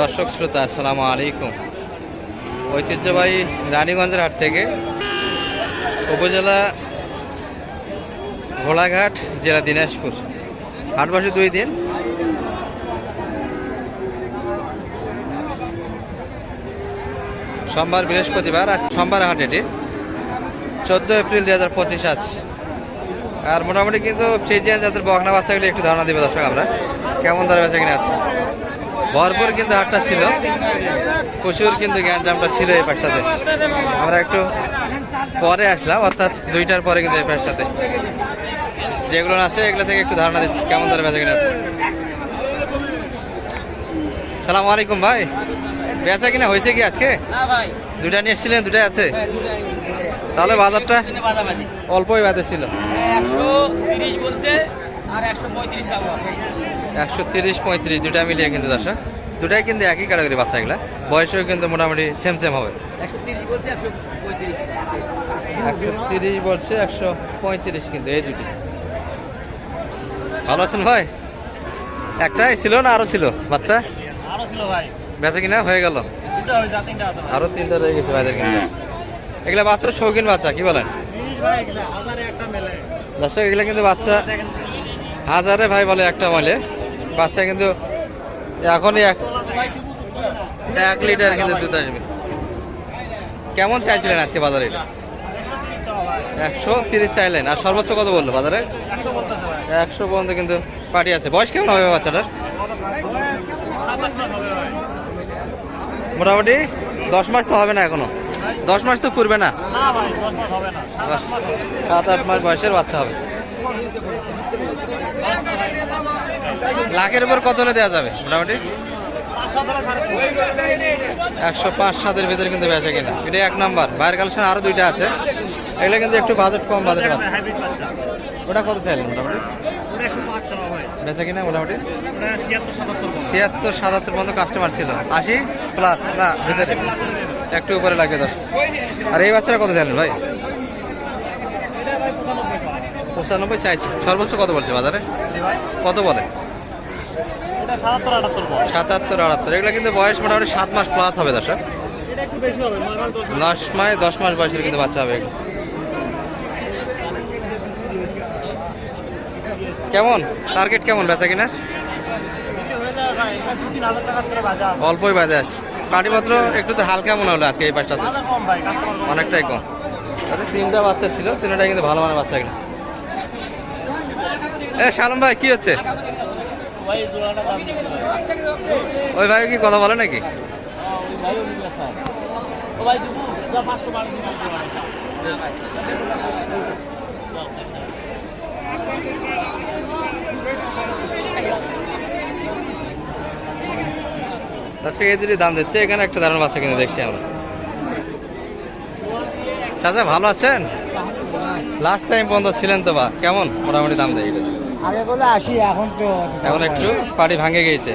দর্শক শ্রোতা, আসসালামু আলাইকুম। ঐতিহ্যবাহী রানীগঞ্জের হাট থেকে উপজেলা ঘোড়াঘাট, জেলা দিনাজপুর। হাট বসে দুই দিন। সোমবার, বৃহস্পতিবার, আজ সোমবার হাট এটি। চোদ্দ এপ্রিল দুই হাজার পঁচিশ আজ। আর মোটামুটি কিন্তু ফ্রিজিয়ান যাদের বকনা বাচ্চাগুলি একটু ধারণা দেবে দর্শক আমরা। কেমন দরে বেচা কিনে আছে? ভরপুর কিন্তু হাটটা ছিল। প্রচুর কিন্তু জ্ঞানজামটা ছিল এই পাশটাতে আমরা একটু পরে আসলাম অর্থাৎ দুইটার পরে কিন্তু এই পাশটাতে যেগুলো আছে এগুলো থেকে একটু ধারণা দিচ্ছি কেমন দরে বেচা কিনা আছে সালাম আলাইকুম ভাই। বেচা কিনা হয়েছে কি আজকে? দুইটা নিয়ে এসেছিলেন দুটাই আছে? হ্যাঁ, তাহলে বাজারটা অল্পই বাদে ছিল। একশো তিরিশ বলছে একশো তিরিশ পঁয়ত্রিশ দুটা মিলিয়ে কিন্তু দর্শক দুটাই কিন্তু একই ক্যাটাগরি বাচ্চাগুলা বয়সও কিন্তু মোটামুটি সেম সেম হবে। একশো তিরিশ বলছে একশো পঁয়ত্রিশ। কিন্তু এই দুটি। ভালো আছেন ভাই? একটাই ছিল না আরও ছিল বাচ্চা? আরও ছিল ভাই। বেচা কিনা হয়ে গেল? আর তিনটা রয়ে গেছে ভাইদের কিন্তু। এগুলা বাচ্চা শৌখিন বাচ্চা কি বলেন? এগুলো দর্শক এগুলা কিন্তু বাচ্চা হাজারে ভাই বলে একটা বলে। বাচ্চা কিন্তু এখনই এক এক লিটার কিন্তু দুধ আসবে। কেমন চাইছিলেন আজকে বাজারে? এটা একশো তিরিশ চাইলেন। আর সর্বোচ্চ কত বলল বাজারে? একশো পর্যন্ত কিন্তু পার্টি আছে। বয়স কেমন হবে বাচ্চাটার? মোটামুটি দশ মাস তো হবে না এখনও। দশ মাস তো পুরবে না। সাত আট মাস বয়সের বাচ্চা হবে। লাখের উপর কত হলে দেওয়া যাবে? মোটামুটি? একশো পাঁচ, সাতের ভিতরে কিন্তু বেচা কিনা। এটা এক নম্বর। বাইরের কালেকশন আরও দুইটা আছে। এগুলো কিন্তু একটু বাজেট কম বাজেট ওটা কত চাইলেন মোটামুটি? বেচা কিনা মোটামুটি? ছিয়াত্তর, সাতাত্তর পর্যন্ত কাস্টমার ছিল। আশি প্লাস না, ভিতরে। একটু উপরে লাগবে দশ। আর এই বাচ্চাটা কত চাইলেন ভাই? পঁচানব্বই চাইছে। সর্বোচ্চ কত বলছে বাজারে? কত বলে? সাতাত্তর আটাত্তর এগুলো কিন্তু বয়স মোটামুটি সাত মাস প্লাস হবে দর্শক। দশ মাস। দশ মাস বয়সের কিন্তু বাচ্চা হবে। কেমন? টার্গেট কেমন বেচা কিনার? অল্পই বাজে আছে। পাটিপত্র একটু তো হালকা মনে হলো আজকে এই পাঁচটাতে অনেকটাই কম। আরে তিনটা বাচ্চা ছিল তিনটাই কিন্তু ভালো মানের বাচ্চা কিনা। এ শালম ভাই কি হচ্ছে? ওই ভাই কি কথা বলে নাকি? আচ্ছা এই দুটি দাম দিচ্ছে এখানে একটা দারুণ বাচ্চা কিনে দেখছি আমরা। চাচা ভালো আছেন? লাস্ট টাইম পর্যন্ত ছিলেন তো বা? কেমন? মোটামুটি দাম দেয় এটা। আগে বলে আসি এখন তো এখন একটু পাটি ভাঙে গিয়েছে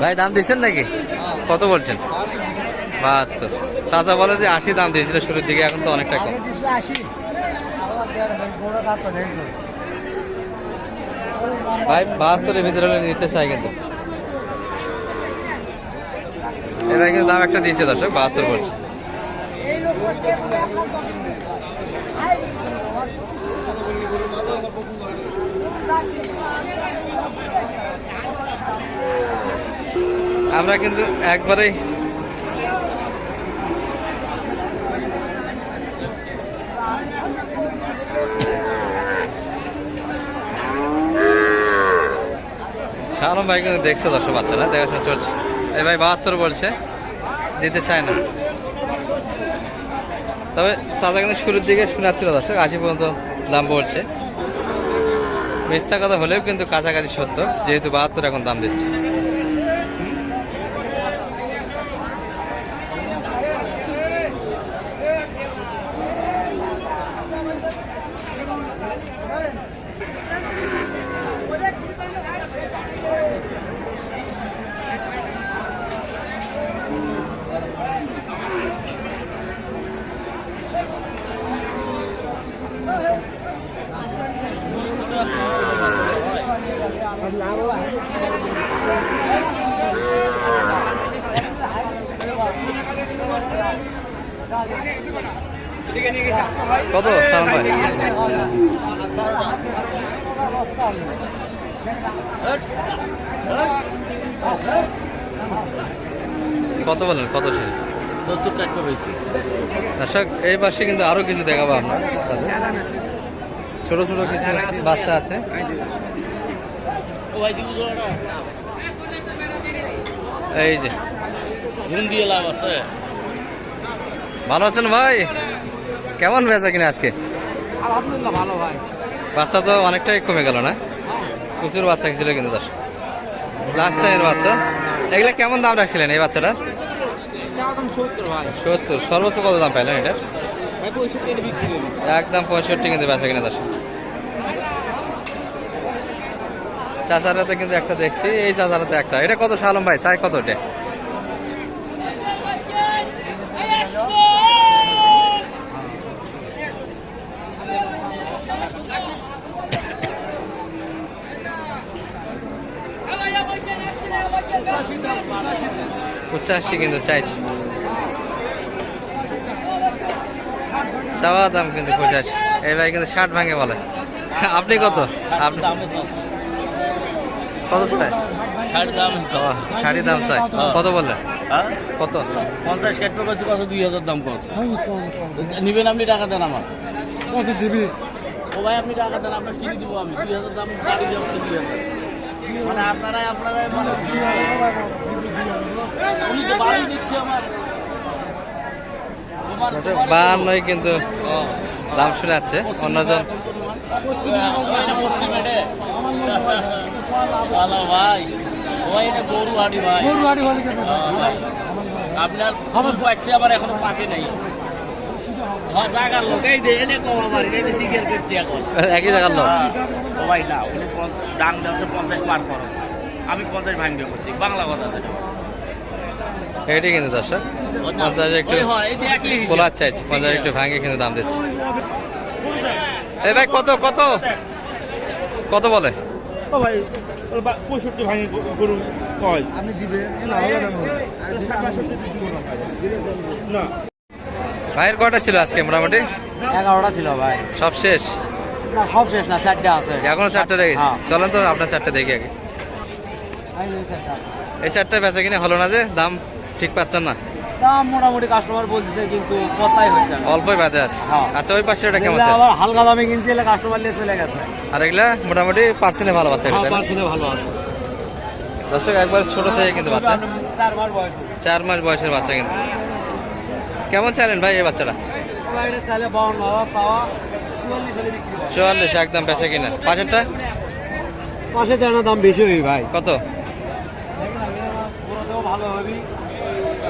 ভাই দাম দিচ্ছেন নাকি? কত বলছেন? বাহাত্তর। চাচা বলে যে আশি দাম দিয়েছিল শুরুর দিকে এখন তো অনেকটা কম। ভাই বাহাত্তরের ভিতরে নিতে চাই কিন্তু। ভাই কিন্তু দাম একটা দিয়েছে দর্শক বাহাত্তর বলছে। আমরা কিন্তু একবারেই শালম ভাই কিন্তু দেখছে দর্শক বাচ্চারা, দেখাশোনা চলছে। এই ভাই বাহাত্তর বলছে, দিতে চায় না। তবে চাচা কিন্তু শুরুর দিকে শোনাচ্ছিল দর্শক, আশি পর্যন্ত দাম বলছে মিথ্যা কথা হলেও কিন্তু কাছাকাছি সত্য, যেহেতু বাহাত্তর এখন দাম দিচ্ছে। কত সালাম ভাই Hurt! Hurt! Hurt! কত বলেন কত সে সত্তর টাকা পেয়েছি দর্শক এই পাশে কিন্তু আরও কিছু দেখাবো আমরা ছোট ছোট কিছু বাচ্চা আছে। এই যে। দিয়ে লাভ আছে। ভালো আছেন ভাই? কেমন বেচা কিনা আজকে? আলহামদুলিল্লাহ ভালো ভাই। বাচ্চা তো অনেকটাই কমে গেল না? প্রচুর বাচ্চা ছিল কিন্তু তার লাস্ট টাইমের বাচ্চা। এগুলা কেমন দাম রাখছিলেন এই বাচ্চাটা সত্তর সর্বোচ্চ কত দাম পাইলেন এটা? একদম পঁয়ষট্টি কিন্তু বেচা কিনা তার চাচারাতে কিন্তু একটা দেখছি এই চাচারাতে একটা। এটা কত সালম ভাই? চাই কত এটা? পঁচাশি কিন্তু চাইছি চাওয়া দাম কিন্তু পঁচাশি এই ভাই কিন্তু ষাট ভাঙে বলে আপনি কত আপনি দাম কত চাই দাম আছে। শাড়ি দাম চাই কত বললেন হ্যাঁ কত পঞ্চাশ কাটবে করছে কত দুই হাজার দাম কত নিবেন আপনি টাকা দেন আমার কত দিবি ও ভাই আপনি টাকা দেন আপনার কিনে দিব আমি দুই হাজার দাম গাড়ি যাচ্ছে দুই হাজার মানে আপনারাই আপনারাই মানে উনি তো বাড়ি দিচ্ছে আমার। তোমার বাহান্নই কিন্তু দাম শোনাচ্ছে। অন্যজন ভাই। ওই না গরু হাড়ি ভাই গরু হাড়ি হলে কেন আপনার খবর পাচ্ছি আমার এখনও পাকে নাই। হ্যাঁ একই জায়গার লোক? হ্যাঁ, ভাই না উনি পঞ্চাশ ডাং দেওয়া পঞ্চাশ পার খরচ আমি পঞ্চাশ ভাঙবে করছি বাংলা কথা এটাই কিন্তু দর্শক। পঞ্চাশ একটু হয়। খোলার চাইছি পঞ্চাশ একটু ভাঙে কিন্তু দাম দিচ্ছে। এই ভাই কত কত? কত বলে? ও ভাই পঁয়ষট্টি ভাঙে গরু কয়? আপনি দিবে না ভাইয়ের কটা ছিল আজকে মোটামুটি? এগারোটা ছিল ভাই। সব শেষ? না সব শেষ না চারটে আছে। এখনও চারটে রেখেছি। হ্যাঁ। চলেন তো আপনার চারটে দেখি আগে। এই যে চারটা। এই চারটে বেচা কিনে হলো না যে দাম? ঠিক পাচ্ছেন না? দাম মোটামুটি কাস্টমার বলতেছে কিন্তু কথাই হচ্ছে না। অল্পই বাদে আছে। হ্যাঁ। আচ্ছা ওই পাশে কেমন আছে? আবার হালকা দামে কিনছে এলে কাস্টমার নিয়ে চলে গেছে। আর এগুলা মোটামুটি পার্সেন্টে ভালো হ্যাঁ? ভালো আছে। দর্শক একবার ছোট থেকে কিন্তু বাচ্চা। চার মাস বয়স। চার মাস বয়সের বাচ্চা কিন্তু। কেমন চাইলেন ভাই এই বাচ্চাটা? চুয়াল্লিশ একদম বেচা কিনা। পাশেরটা? পাশে টানা দাম বেশি হই ভাই। কত? ভালো হবি।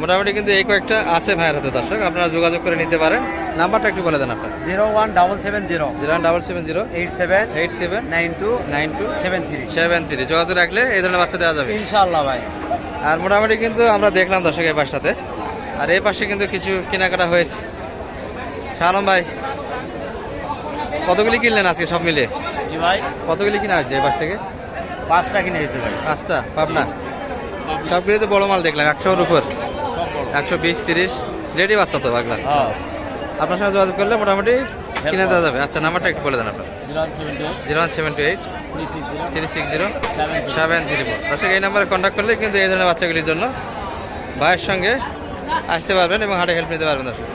মোটামুটি কিন্তু এই কয়েকটা আছে ভাইয়ের হাতে দর্শক আপনারা যোগাযোগ করে নিতে পারেন। নাম্বারটা একটু বলে দেন আপনার। Zero one double seven zero. Zero double seven zero. Eight seven eight seven nine two nine two seven three. Seven three যোগাযোগ রাখলে এই ধরনের বাচ্চা দেওয়া যাবে। ইনশাল্লাহ ভাই। আর মোটামুটি কিন্তু আমরা দেখলাম দর্শক এই পাশটাতে। আর এই পাশে কিন্তু কিছু কেনাকাটা হয়েছে। শালম ভাই কতগুলি কিনলেন আজকে সব মিলে জি ভাই। কতগুলি কিনা হয়েছে এই পাশ থেকে? পাঁচটা কিনে এসেছে ভাই। পাঁচটা পাবনা। সবগুলি তো বড় মাল দেখলাম একশোর উপর। একশো বিশ তিরিশ। রেডি বাচ্চা তো বাগলার হ্যাঁ। আপনার সঙ্গে যোগাযোগ করলে মোটামুটি কিনে দেওয়া যাবে। আচ্ছা নাম্বারটা একটু বলে দেন আপনার। Zero one seven two eight. Three six zero. Seven three four দর্শক এই নাম্বারে কন্ট্যাক্ট করলে কিন্তু এই ধরনের বাচ্চাগুলির জন্য ভাইয়ের সঙ্গে আসতে পারবেন এবং হাটে হেল্প নিতে পারবেন দর্শক।